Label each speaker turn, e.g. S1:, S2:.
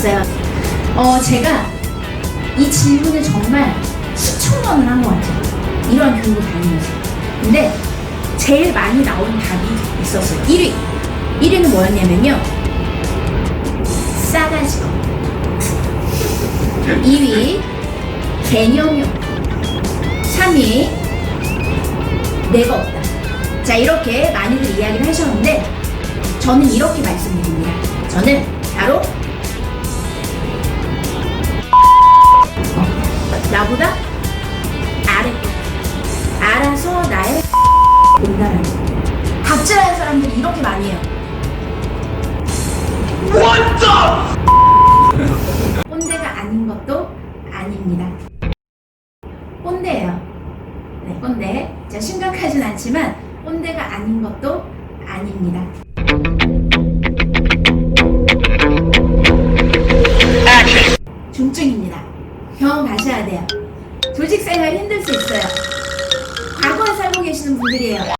S1: 제가 이 질문을 정말 수천 번을 한 것 같아요. 이런 교육을 다니면서. 근데 제일 많이 나온 답이 있었어요. 1위. 1위는 뭐였냐면요. 싸가지 없다. 2위. 개념이 없다. 3위. 내가 없다. 자, 이렇게 많이들 이야기를 하셨는데, 저는 이렇게 말씀드립니다. 저는 바로 사람들이 이렇게 많이 해요. 꼰대가 아닌 것도 아닙니다. 꼰대예요. 네, 꼰대. 자, 심각하진 않지만 꼰대가 아닌 것도 아닙니다. 중증입니다. 병원 가셔야 돼요. 조직 생활 힘들 수 있어요. 과거에 살고 계시는 분들이에요.